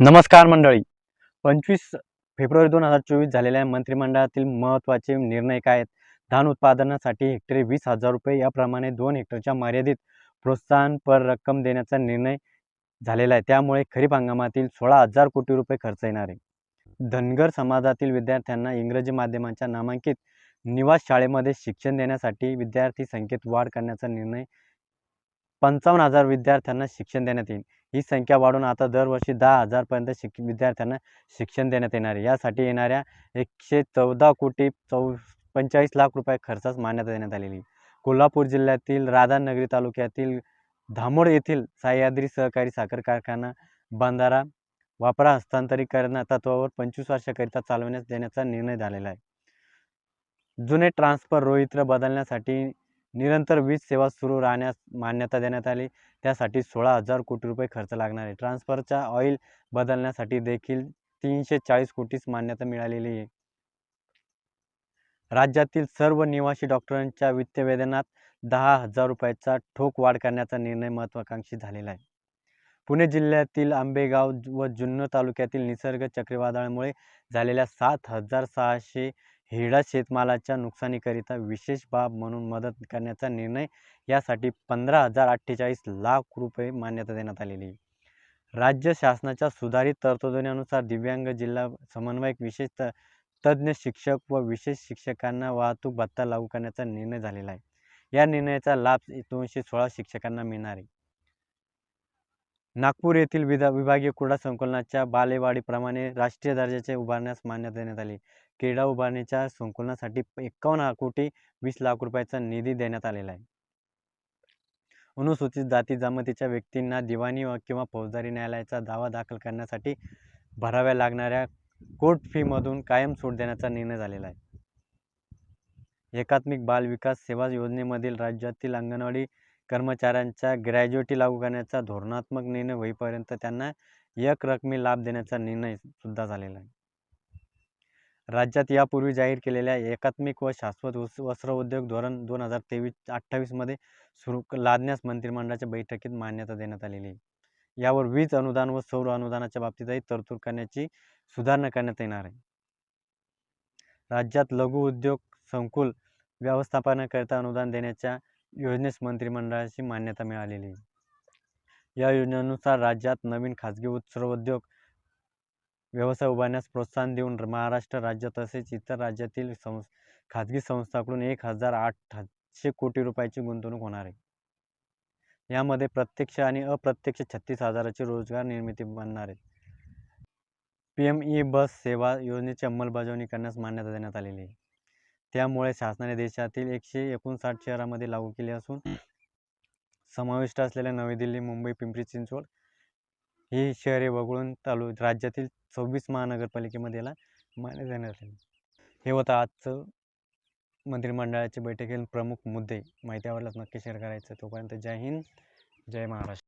नमस्कार मंडळी. पंचवीस फेब्रुवारी दोन हजार चोवीस झालेल्या मंत्रिमंडळातील महत्त्वाचे निर्णय काय आहेत? धान उत्पादनासाठी हेक्टरी वीस हजार रुपये याप्रमाणे दोन हेक्टरच्या मर्यादित प्रोत्साहनपर रक्कम देण्याचा निर्णय झालेला आहे. त्यामुळे खरीप हंगामातील सोळा हजार कोटी रुपये खर्च येणार आहे. धनगर समाजातील विद्यार्थ्यांना इंग्रजी माध्यमांच्या नामांकित निवास शाळेमध्ये शिक्षण देण्यासाठी विद्यार्थी संख्येत वाढ करण्याचा निर्णय पंचावन्न हजार विद्यार्थ्यांना शिक्षण देण्यात येईल. ही संख्या वाढून आता दरवर्षी दहा हजारपर्यंत शिक विद्यार्थ्यांना शिक्षण देण्यात येणार आहे. यासाठी येणाऱ्या एकशे चौदा कोटी चौ पंचेचाळीस लाख रुपये खर्चास मान्यता देण्यात आलेली कोल्हापूर जिल्ह्यातील राधानगरी तालुक्यातील धामोड येथील सह्याद्री सहकारी साखर कारखाना बंधारा वापरा हस्तांतरीकरण तत्वावर पंचवीस वर्षाकरिता चालवण्यास देण्याचा निर्णय झालेला आहे. जुने ट्रान्सफर रोहित्र बदलण्यासाठी निरंतर वीज सेवा सुरू राहण्यास मान्यता देण्यात आली. त्यासाठी सोळा हजार कोटी रुपये खर्च लागणार आहे. ट्रान्सफरचा ऑइल बदलण्यासाठी देखील तीनशे चाळीस कोटीस मान्यता मिळालेली आहे. राज्यातील सर्व निवासी डॉक्टरांच्या वित्तवेतनात दहा हजार रुपयाचा ठोक वाढ करण्याचा निर्णय महत्त्वाकांक्षी झालेला आहे. पुणे जिल्ह्यातील आंबेगाव व जुन्नर तालुक्यातील निसर्ग चक्रीवादळामुळे झालेल्या सात हजार सहाशे हेडा शेतमालाच्या नुकसानीकरिता विशेष बाब म्हणून मदत करण्याचा निर्णय यासाठी पंधरा हजार अठ्ठेचाळीस लाख रुपये मान्यता देण्यात आलेली. राज्य शासनाच्या सुधारित तरतुदीनुसार दिव्यांग जिल्हा समन्वयक विशेष त तज्ज्ञ शिक्षक व विशेष शिक्षकांना वाहतूक भत्ता लागू करण्याचा निर्णय झालेला आहे. या निर्णयाचा लाभ दोनशे सोळा शिक्षकांना मिळणार आहे. नागपूर येथील विधा विभागीय क्रीडा संकुलनाच्या बालेवाडीप्रमाणे राष्ट्रीय दर्जाचे उभारण्यास मान्यता देण्यात आली. क्रीडा उभारणीच्या संकुलनासाठी एकावन्न कोटी वीस लाख रुपयाचा निधी देण्यात आलेला आहे. अनुसूचित जाती जमातीच्या व्यक्तींना दिवाणी किंवा फौजदारी न्यायालयाचा दावा दाखल करण्यासाठी भराव्या लागणाऱ्या कोर्ट फीमधून कायम सूट देण्याचा निर्णय झालेला आहे. एकात्मिक बाल विकास सेवा योजनेमधील राज्यातील अंगणवाडी कर्मचाऱ्यांच्या ग्रॅज्युएटी लागू करण्याचा धोरणात्मक निर्णय होईपर्यंत त्यांना एक रकमी लाभ देण्याचा निर्णय सुद्धा झालेला आहे. राज्यात यापूर्वी जाहीर केलेल्या एकात्मिक व शाश्वत वस्त्र उद्योग धोरण दोन हजार तेवीस अठ्ठावीसमध्ये सुरू लादण्यास मंत्रिमंडळाच्या बैठकीत मान्यता देण्यात आलेली. आहे यावर वीज अनुदान व सौर अनुदानाच्या बाबतीतही तरतूद करण्याची सुधारणा करण्यात येणार आहे. राज्यात लघु उद्योग संकुल व्यवस्थापनाकरिता अनुदान देण्याच्या योजनेस मंत्रिमंडळाची मान्यता मिळालेली. आहे या योजनेनुसार राज्यात नवीन खाजगी वस्त्रोद्योग व्यवसाय उभारण्यास प्रोत्साहन देऊन महाराष्ट्र राज्य तसेच इतर राज्यातील संस खाजगी संस्थांकडून एक हजार आठशे कोटी रुपयाची गुंतवणूक होणार आहे. यामध्ये प्रत्यक्ष आणि अप्रत्यक्ष छत्तीस हजाराची रोजगार निर्मिती बनणार आहे. पी एम ई बस सेवा योजनेची अंमलबजावणी करण्यास मान्यता देण्यात आलेली आहे. त्यामुळे शासनाने देशातील एकशे एकोणसाठ शहरामध्ये लागू केले असून समाविष्ट असलेल्या नवी दिल्ली मुंबई पिंपरी चिंचवड ही शहरे वगळून तालु राज्यातील सव्वीस महानगरपालिकेमध्ये याला मान्यता देण्यात आली. हे होतं आजचं मंत्रिमंडळाच्या बैठकीतील प्रमुख मुद्दे. माहिती आवडल्यास नक्की शेअर करायचं. तोपर्यंत जय हिंद जय महाराष्ट्र.